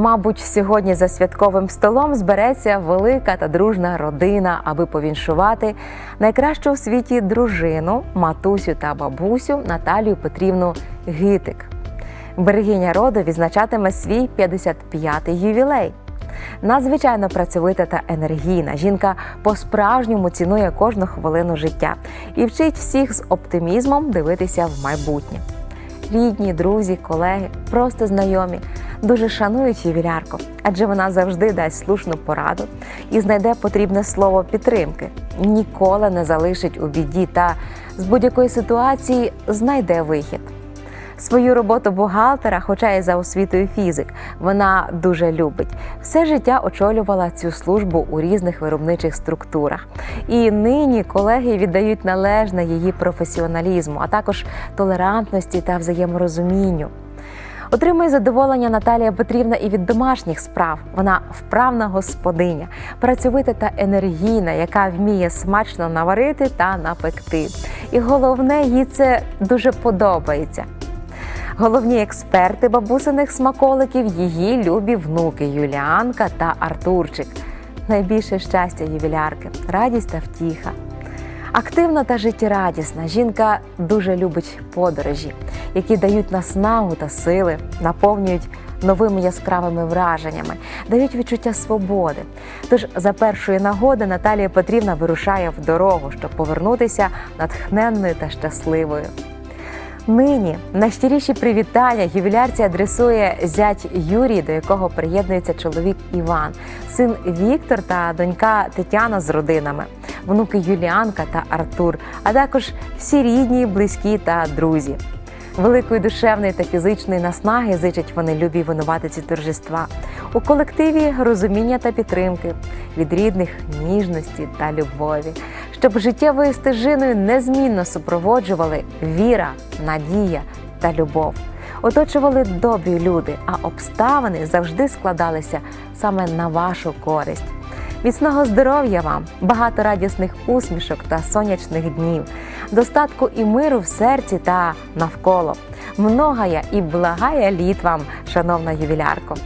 Мабуть, сьогодні за святковим столом збереться велика та дружна родина, аби повіншувати найкращу в світі дружину, матусю та бабусю Наталію Петрівну Гитик. Берегиня роду відзначатиме свій 55-й ювілей. Надзвичайно працьовита та енергійна. Жінка по-справжньому цінує кожну хвилину життя і вчить всіх з оптимізмом дивитися в майбутнє. Рідні, друзі, колеги, просто знайомі дуже шанують ювілярку, адже вона завжди дасть слушну пораду і знайде потрібне слово підтримки. Ніколи не залишить у біді та з будь-якої ситуації знайде вихід. Свою роботу бухгалтера, хоча й за освітою фізик, вона дуже любить. Все життя очолювала цю службу у різних виробничих структурах. І нині колеги віддають належне її професіоналізму, а також толерантності та взаєморозумінню. Отримує задоволення Наталія Петрівна і від домашніх справ. Вона вправна господиня, працьовита та енергійна, яка вміє смачно наварити та напекти. І головне, їй це дуже подобається. Головні експерти бабусиних смаколиків її любі внуки Юліанка та Артурчик. Найбільше щастя ювілярки, радість та втіха. Активна та життєрадісна жінка дуже любить подорожі, які дають наснагу та сили, наповнюють новими яскравими враженнями, дають відчуття свободи. Тож за першої нагоди Наталія Петрівна вирушає в дорогу, щоб повернутися натхненною та щасливою. Нині найщиріші привітання ювілярці адресує зять Юрій, до якого приєднується чоловік Іван, син Віктор та донька Тетяна з родинами, внуки Юліанка та Артур, а також всі рідні, близькі та друзі. Великої душевної та фізичної наснаги зичать вони любі винуватиці торжества. У колективі розуміння та підтримки, від рідних ніжності та любові, щоб життєвою стежиною незмінно супроводжували віра, надія та любов. Оточували добрі люди, а обставини завжди складалися саме на вашу користь. Міцного здоров'я вам, багато радісних усмішок та сонячних днів, достатку і миру в серці та навколо. Многая і благая літ вам, шановна ювілярко.